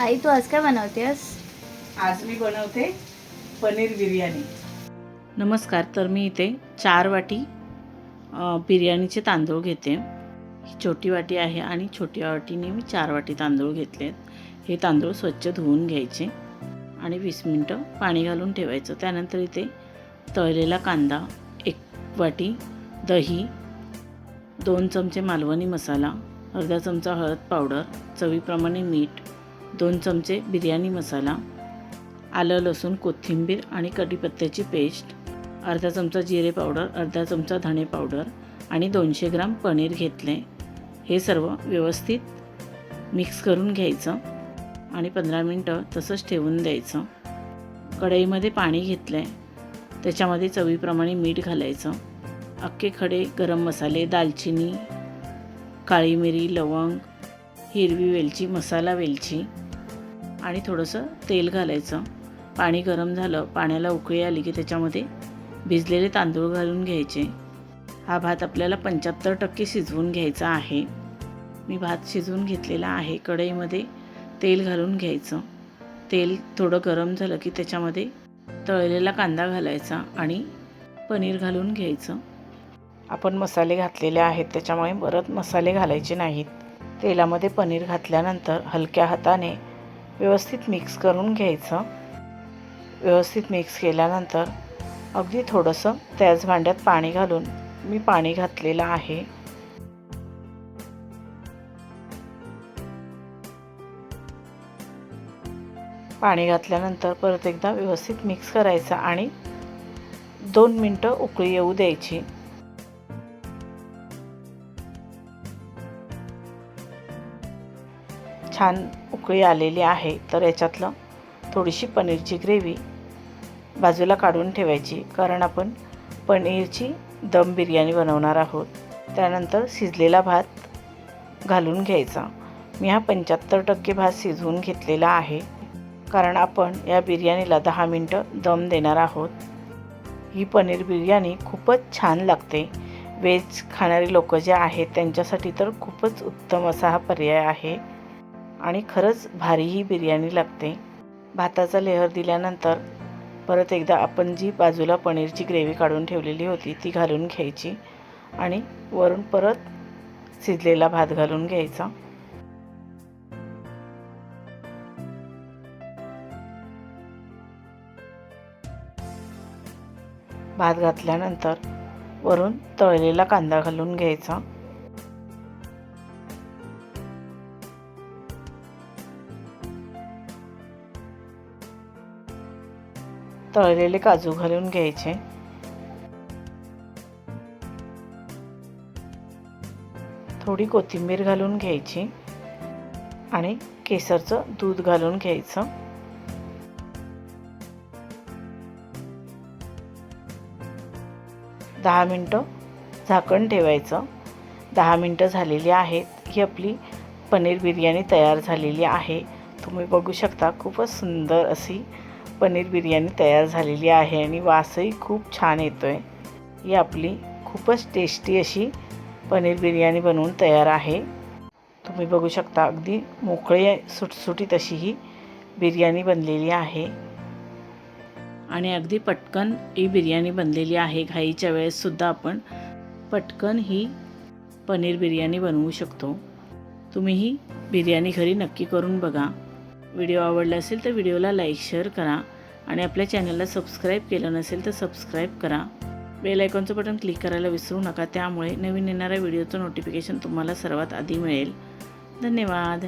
आई तू आज काय बनवतेस? आज मी बनवते पनीर बिर्याणी. नमस्कार तर मी इथे चार वाटी बिर्याणीचे तांदूळ घेते. ही छोटी वाटी आहे आणि छोटी वाटीने मी चार वाटी तांदूळ घेतलेत. हे तांदूळ स्वच्छ धुवून घ्यायचे आणि वीस मिनटं पाणी घालून ठेवायचं. त्यानंतर इथे तळलेला कांदा एक वाटी दही दोन चमचे मालवणी मसाला अर्धा चमचा हळद पावडर चवीप्रमाणे मीठ दोन चमचे बिर्याणी मसाला आलं लसूण कोथिंबीर आणि कढीपत्त्याची पेस्ट अर्धा चमचा जिरे पावडर अर्धा चमचा धणे पावडर आणि दोनशे ग्राम पनीर घेतले. हे सर्व व्यवस्थित मिक्स करून घ्यायचं आणि पंधरा मिनटं तसंच ठेवून द्यायचं. कढईमध्ये पाणी घेतलं आहे त्याच्यामध्ये चवीप्रमाणे मीठ घालायचं. अख्खे खडे गरम मसाले दालचिनी काळी मिरी लवंग हिरवी वेलची मसाला वेलची आणि थोडंसं तेल घालायचं. पाणी गरम झालं पाण्याला उकळी आली की त्याच्यामध्ये भिजलेले तांदूळ घालून घ्यायचे. हा भात आपल्याला पंच्याहत्तर टक्के शिजवून घ्यायचा आहे. मी भात शिजवून घेतलेला आहे. कढईमध्ये तेल घालून घ्यायचं. तेल थोडं गरम झालं की त्याच्यामध्ये तळलेला कांदा घालायचा आणि पनीर घालून घ्यायचं. आपण मसाले घातलेले आहेत त्याच्यामुळे परत मसाले घालायचे नाहीत. तेलामध्ये पनीर घातल्यानंतर हलक्या हाताने व्यवस्थित मिक्स करून घ्यायचं. व्यवस्थित मिक्स केल्यानंतर अगदी थोडंसं त्याच भांड्यात पाणी घालून मी पाणी घातलेलं आहे. पाणी घातल्यानंतर परत एकदा व्यवस्थित मिक्स करायचं आणि दोन मिनटं उकळी येऊ द्यायची. छान उकळी आलेली आहे तर याच्यातलं थोडीशी पनीरची ग्रेव्ही बाजूला काढून ठेवायची कारण आपण पनीरची दम बिर्याणी बनवणार आहोत. त्यानंतर शिजलेला भात घालून घ्यायचा. मी हा पंच्याहत्तर टक्के भात शिजवून घेतलेला आहे कारण आपण या बिर्याणीला दहा मिनटं दम देणार आहोत. ही पनीर बिर्याणी खूपच छान लागते. व्हेज खाणारी लोक जे आहेत त्यांच्यासाठी तर खूपच उत्तम असा हा पर्याय आहे. आणि खरंच भारी ही बिर्याणी लागते. भाताचा लेहर दिल्यानंतर परत एकदा आपण जी बाजूला पनीरची ग्रेव्ही काढून ठेवलेली होती ती घालून घ्यायची आणि वरून परत शिजलेला भात घालून घ्यायचा. भात घातल्यानंतर वरून तळलेला कांदा घालून घ्यायचा. तळलेले काजू घालून घ्यायचे. थोडी कोथिंबीर घालून घ्यायची आणि केसरचं दूध घालून घ्यायचं. दहा मिनटं झाकण ठेवायचं. दहा मिनटं झालेली आहेत. ही आपली पनीर बिर्याणी तयार झालेली आहे. तुम्ही बघू शकता खूपच सुंदर अशी पनीर बिर्याणी तयार झालेली आहे आणि वासही खूप छान येतो आहे ही आपली खूपच टेस्टी अशी पनीर बिर्याणी बनवून तयार आहे. तुम्ही बघू शकता अगदी मोकळी सुटसुटीत अशी ही बिर्याणी बनलेली आहे. आणि अगदी पटकन ही बिर्याणी बनलेली आहे. घाईच्या वेळेससुद्धा आपण पटकन ही पनीर बिर्याणी बनवू शकतो. तुम्ही ही बिर्याणी घरी नक्की करून बघा. व्हिडिओ आवडला असेल तर व्हिडिओला लाईक शेअर करा आणि आपल्या चॅनलला सबस्क्राईब केलं नसेल तर सबस्क्राईब करा. बेल आयकॉनचं बटन क्लिक करायला विसरू नका. त्यामुळे नवीन येणाऱ्या व्हिडिओचं नोटिफिकेशन तुम्हाला सर्वात आधी मिळेल. धन्यवाद.